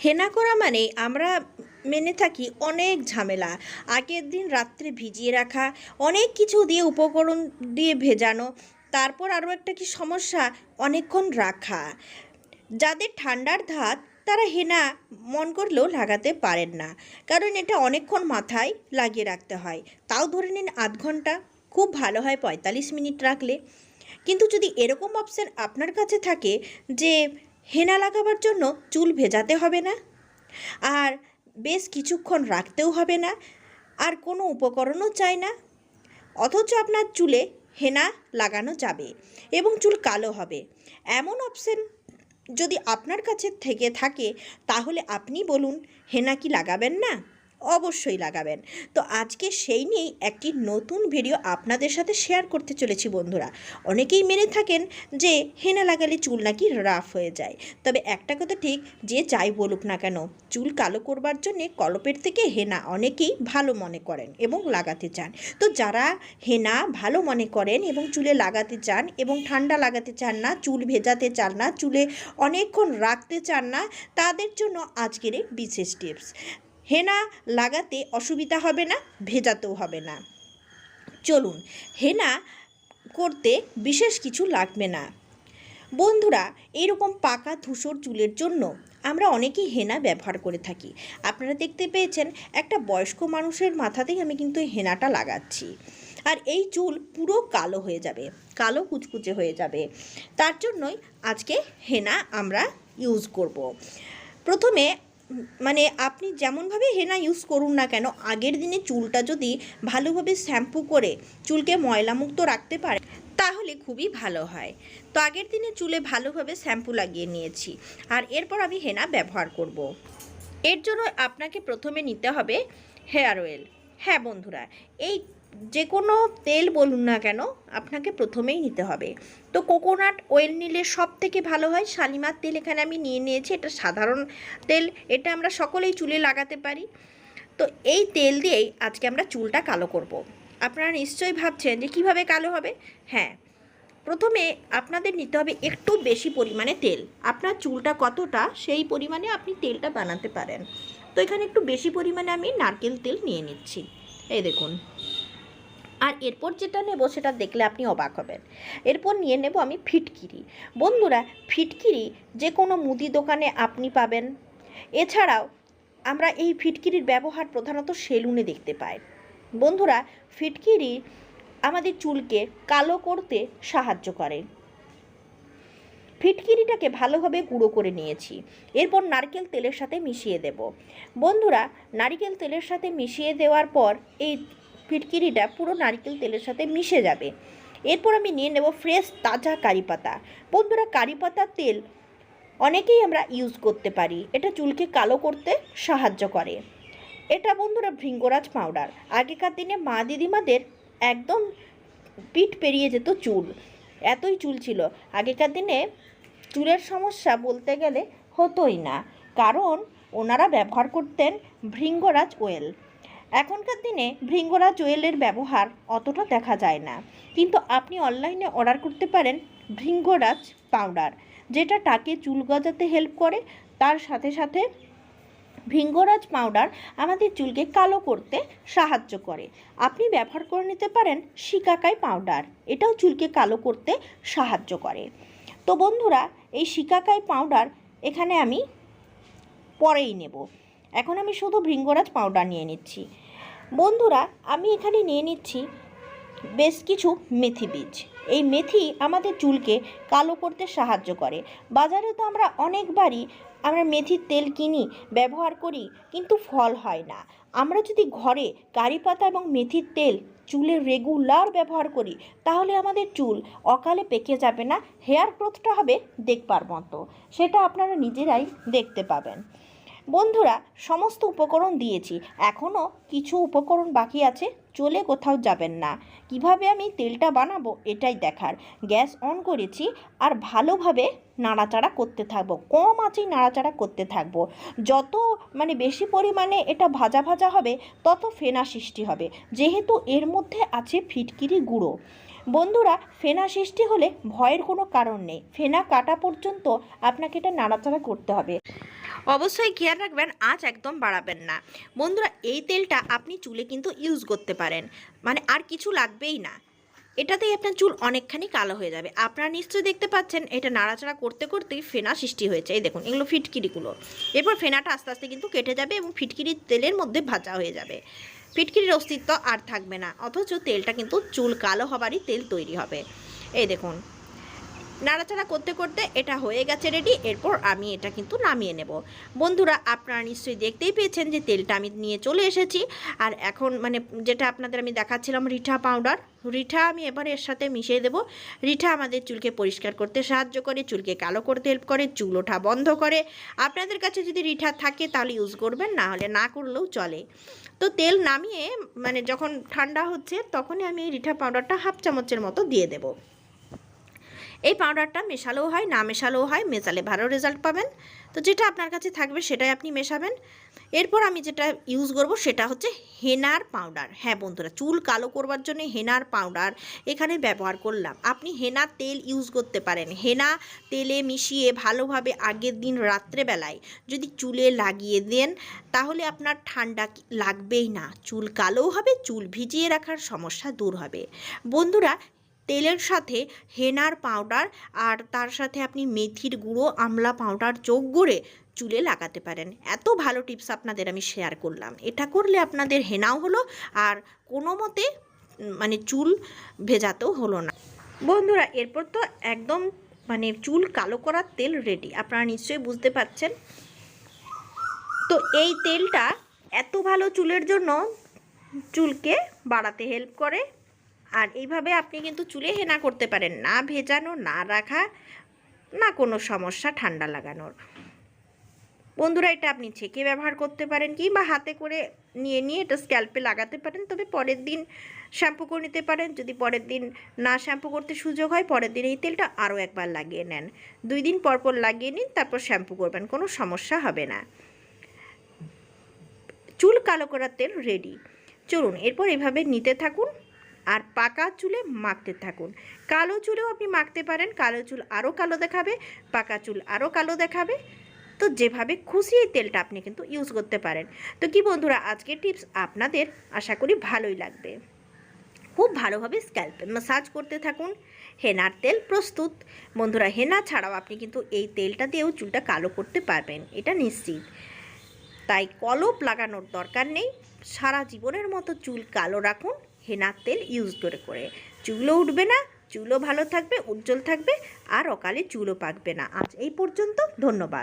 হেনা করা মানে আমরা মেনে থাকি অনেক ঝামেলা। আগের দিন রাত্রে ভিজিয়ে রাখা, অনেক কিছু দিয়ে উপকরণ দিয়ে ভেজানো, তারপর আরও একটা কি সমস্যা, অনেকক্ষণ রাখা। যাদের ঠান্ডার ধাত, তারা হেনা মন করলেও লাগাতে পারেন না। কারণ এটা অনেকক্ষণ মাথায় লাগিয়ে রাখতে হয়। তাও ধরে নিন আধ ঘণ্টা, খুব ভালো হয় পঁয়তাল্লিশ মিনিট রাখলে। কিন্তু যদি এরকম অপশান আপনার কাছে থাকে যে হেনা লাগাবার জন্য চুল ভেজাতে হবে না। আর বেশ কিছুক্ষণ রাখতেও হবে না। আর কোনো উপকরণও চাই না। অথচ আপনার চুলে হেনা লাগানো যাবে এবং চুল কালো হবে। এমন অপশন যদি আপনার কাছে থেকে থাকে, তাহলে আপনি বলুন, হেনা কি লাগাবেন না? অবশ্যই লাগাবেন। তো আজকে সেই নিয়েই একটি নতুন ভিডিও আপনাদের সাথে শেয়ার করতে চলেছি বন্ধুরা। অনেকেই মেনে থাকেন যে হেনা লাগালে চুল নাকি রাফ হয়ে যায়। তবে একটা কথা ঠিক, যে যাই বলুক না কেন, চুল কালো করবার জন্যে কলপের থেকে হেনা অনেকেই ভালো মনে করেন এবং লাগাতে চান। তো যারা হেনা ভালো মনে করেন এবং চুলে লাগাতে চান এবং ঠান্ডা লাগাতে চান না, চুল ভেজাতে চান না, চুলে অনেকক্ষণ রাখতে চান না, তাদের জন্য আজকের এই বিশেষ টিপস হেনা লাগাতে অসুবিধা হবে না, ভেজাতেও হবে না। চলুন, হেনা করতে বিশেষ কিছু লাগবে না। বন্ধুরা, এরকম পাকা ধূসর চুলের জন্য আমরা অনেকেই হেনা ব্যবহার করে থাকি। আপনারা দেখতে পেয়েছেন, একটা বয়স্ক মানুষের মাথাতেই আমি কিন্তু হেনাটা লাগাচ্ছি। আর এই চুল পুরো কালো হয়ে যাবে, কালো কুচকুচে হয়ে যাবে। তার জন্যই আজকে হেনা আমরা ইউজ করব। প্রথমে মানে আপনি যেমনভাবে হেনা ইউজ করুন না কেন, আগের দিনে চুলটা যদি ভালোভাবে শ্যাম্পু করে চুলকে ময়লামুক্ত রাখতে পারে, তাহলে খুবই ভালো হয় তো আগের দিনে চুলে ভালোভাবে শ্যাম্পু লাগিয়ে নিয়েছি, আর এরপর আমি হেনা ব্যবহার করব। এর জন্য আপনাকে প্রথমে নিতে হবে হেয়ার অয়েল হ্যাঁ বন্ধুরা, এই যে কোনো তেল বলুন না কেন, আপনাকে প্রথমেই নিতে হবে। তো কোকোনাট অয়েল নিলে সব থেকে ভালো হয়। শালিমার তেল এখানে আমি নিয়ে নিয়েছি, এটা সাধারণ তেল, এটা আমরা সকলেই চুলে লাগাতে পারি। তো এই তেল দিয়েই আজকে আমরা চুলটা কালো করব। আপনারা নিশ্চয়ই ভাবছেন যে কীভাবে কালো হবে? হ্যাঁ প্রথমে আপনাদের নিতে হবে একটু বেশি পরিমাণে তেল। আপনার চুলটা কতটা, সেই পরিমাণে আপনি তেলটা বানাতে পারেন। তো এখানে একটু বেশি পরিমাণে আমি নারকেল তেল নিয়ে নিচ্ছি। এই দেখুন। আর এরপর যেটা নেব সেটা দেখলে আপনি অবাক হবেন। এরপর নিয়ে নেব আমি ফিটকিরি। বন্ধুরা, ফিটকিরি যে কোনো মুদি দোকানে আপনি পাবেন। এছাড়াও আমরা এই ফিটকিরির ব্যবহার প্রধানত সেলুনে দেখতে পাই। বন্ধুরা, ফিটকিরি আমাদের চুলকে কালো করতে সাহায্য করে। ফিটকিরিটাকে ভালোভাবে গুঁড়ো করে নিয়েছি। এরপর নারকেল তেলের সাথে মিশিয়ে দেব। বন্ধুরা, নারকেল তেলের সাথে মিশিয়ে দেওয়ার পর এই ফিটকিরিটা পুরো নারকেল তেলের সাথে মিশে যাবে। এরপর আমি নিয়ে নেব ফ্রেশ তাজা কারি পাতা। বন্ধুরা, কারি পাতার তেল অনেকেই আমরা ইউজ করতে পারি। এটা চুলকে কালো করতে সাহায্য করে। এটা বন্ধুরা, ভৃঙ্গরাজ পাউডার আগেকার দিনে মা দিদিমাদের একদম পিঠ পেরিয়ে যেত চুল। এতই চুল ছিল। আগেকার দিনে চুলের সমস্যা বলতে গেলে হতোই না। কারণ ওনারা ব্যবহার করতেন ভৃঙ্গরাজ ওয়েল এখনকার দিনে ভৃঙ্গরাজ ওয়েলের ব্যবহার অতটা দেখা যায় না। কিন্তু আপনি অনলাইনে অর্ডার করতে পারেন ভৃঙ্গরাজ পাউডার, যেটা টাকে চুল গজাতে হেল্প করে। তার সাথে সাথে ভৃঙ্গরাজ পাউডার আমাদের চুলকে কালো করতে সাহায্য করে। আপনি ব্যবহার করে নিতে পারেন শিকাকাই পাউডার, এটাও চুলকে কালো করতে সাহায্য করে। তো বন্ধুরা, এই শিকাকাই পাউডার এখানে আমি পরেই নেব। এখন আমি শুধু ভৃঙ্গরাজ পাউডার নিয়ে নিচ্ছি। বন্ধুরা, আমি এখানে নিয়ে নিচ্ছি বেশ কিছু মেথি বীজ। এই মেথি আমাদের চুলকে কালো করতে সাহায্য করে। বাজারে তো আমরা অনেকবারই আমরা মেথির তেল কিনি, ব্যবহার করি, কিন্তু ফল হয় না। আমরা যদি ঘরে কারি পাতা এবং মেথির তেল চুলে রেগুলার ব্যবহার করি, তাহলে আমাদের চুল অকালে পেকে যাবে না হেয়ার গ্রোথটা হবে দেখবার মতো। সেটা আপনারা নিজেরাই দেখতে পাবেন। বন্ধুরা, সমস্ত উপকরণ দিয়েছি। এখনও কিছু উপকরণ বাকি আছে, চলে কোথাও যাবেন না। কীভাবে আমি তেলটা বানাবো এটাই দেখার। গ্যাস অন করেছি আর ভালোভাবে নাড়াচাড়া করতে থাকব, কম আঁচেই নাড়াচাড়া করতে থাকব। যত মানে বেশি পরিমাণে এটা ভাজা ভাজা হবে, তত ফেনা সৃষ্টি হবে। যেহেতু এর মধ্যে আছে ফিটকিরি গুঁড়ো। বন্ধুরা, ফেনা সৃষ্টি হলে ভয়ের কোনো কারণ নেই। ফেনা কাটা পর্যন্ত আপনাকে এটা নাড়াচাড়া করতে হবে। অবশ্যই খেয়াল রাখবেন, আঁচ একদম বাড়াবেন না। বন্ধুরা, এই তেলটা আপনি চুলে কিন্তু ইউজ করতে পারেন। মানে আর কিছু লাগবেই না। এটাতেই আপনার চুল অনেকখানি কালো হয়ে যাবে। আপনারা নিশ্চয়ই দেখতে পাচ্ছেন, এটা নাড়াচাড়া করতে করতেই ফেনা সৃষ্টি হয়েছে। এই দেখুন, এগুলো ফিটকিরিগুলো। এরপর ফেনাটা আস্তে আস্তে কিন্তু কেটে যাবে এবং ফিটকিরির তেলের মধ্যে ভাজা হয়ে যাবে। ফিটকিরির অস্তিত্ব আর থাকবে না, অথচ তেলটা কিন্তু চুল কালো হবারই তেল তৈরি হবে। এই দেখুন, নাড়াচাড়া করতে করতে এটা হয়ে গেছে রেডি এরপর আমি এটা কিন্তু নামিয়ে নেব। বন্ধুরা, আপনারা নিশ্চয়ই দেখতেই পেয়েছেন যে তেলটা আমি নিয়ে চলে এসেছি, আর এখন মানে যেটা আপনাদের আমি দেখাচ্ছিলাম রিঠা পাউডার রিঠা, আমি এবার এর সাথে মিশিয়ে দেব। রিঠা আমাদের চুলকে পরিষ্কার করতে সাহায্য করে, চুলকে কালো করতে হেল্প করে, চুল ওঠা বন্ধ করে। আপনাদের কাছে যদি রিঠা থাকে তাহলে ইউজ করবেন, না হলে না করলেও চলে। তো তেল নামিয়ে মানে যখন ঠান্ডা হচ্ছে, তখনই আমি এই রিঠা পাউডারটা হাফ চামচের মতো দিয়ে দেবো। এই পাউডারটা মেশালেও হয়, না মেশালেও হয়, মেশালে ভালো রেজাল্ট পাবেন। তো যেটা আপনার কাছে থাকবে সেটাই আপনি মেশাবেন। এরপর আমি যেটা ইউজ করব সেটা হচ্ছে হেনার পাউডার হ্যাঁ বন্ধুরা, চুল কালো করবার জন্য হেনার পাউডার এখানে ব্যবহার করলাম। আপনি হেনার তেল ইউজ করতে পারেন। হেনা তেলে মিশিয়ে ভালোভাবে আগের দিন রাত্রেবেলায় যদি চুলে লাগিয়ে দেন, তাহলে আপনার ঠান্ডা লাগবেই না। চুল কালোও হবে, চুল ভিজিয়ে রাখার সমস্যা দূর হবে। বন্ধুরা তেলের সাথে হেনার পাউডার আর তার সাথে আপনি মেথির গুঁড়ো, আমলা পাউডার যোগ করে চুলে লাগাতে পারেন। এত ভালো টিপস আপনাদের আমি শেয়ার করলাম। এটা করলে আপনাদের হেনাও হলো আর কোনো মতে মানে চুল ভেজাতেও হলো না। বন্ধুরা, এরপর তো একদম মানে চুল কালো করার তেল রেডি আপনারা নিশ্চয়ই বুঝতে পারছেন। তো এই তেলটা এত ভালো চুলের জন্য চুলকে বাড়াতে হেল্প করে। আর এইভাবে আপনি কিন্তু চুলে হেনা করতে পারেন, না ভেজানো, না রাখা, না কোনো সমস্যা ঠান্ডা লাগানোর। বন্ধুরা, এটা আপনি ছেঁকে ব্যবহার করতে পারেন কিংবা হাতে করে নিয়ে নিয়ে এটা স্ক্যাল্পে লাগাতে পারেন। তবে পরের দিন শ্যাম্পু করে নিতে পারেন। যদি পরের দিন না শ্যাম্পু করতে সুযোগ হয়, পরের দিন এই তেলটা আরও একবার লাগিয়ে নেন। দুই দিন পর পর লাগিয়ে নিন, তারপর শ্যাম্পু করবেন, কোনো সমস্যা হবে না। চুল কালো করার তেল রেডি চলুন, এরপর এভাবে নিতে থাকুন। আর পাকা চুলে মাখতে থাকুন। কালো চুলেও আপনি মাখতে পারেন, কালো চুল আরও কালো দেখাবে, পাকা চুল আরও কালো দেখাবে। তো যেভাবে খুশি এই তেলটা আপনি কিন্তু ইউজ করতে পারেন। তো কি বন্ধুরা, আজকের টিপস আপনাদের আশা করি ভালোই লাগবে। খুব ভালোভাবে স্ক্যাল্পে ম্যাসাজ করতে থাকুন। হেনার তেল প্রস্তুত। বন্ধুরা, হেনা ছাড়াও আপনি কিন্তু এই তেলটা দিয়েও চুলটা কালো করতে পারবেন, এটা নিশ্চিত। তাই কলপ লাগানোর দরকার নেই। সারা জীবনের মতো চুল কালো রাখুন। হেনার তেল ইউজ করে করে। চুলও উঠবে না, চুলও ভালো থাকবে, উজ্জ্বল থাকবে, আর অকালে চুলও পাকবে না। আজ এই পর্যন্ত, ধন্যবাদ।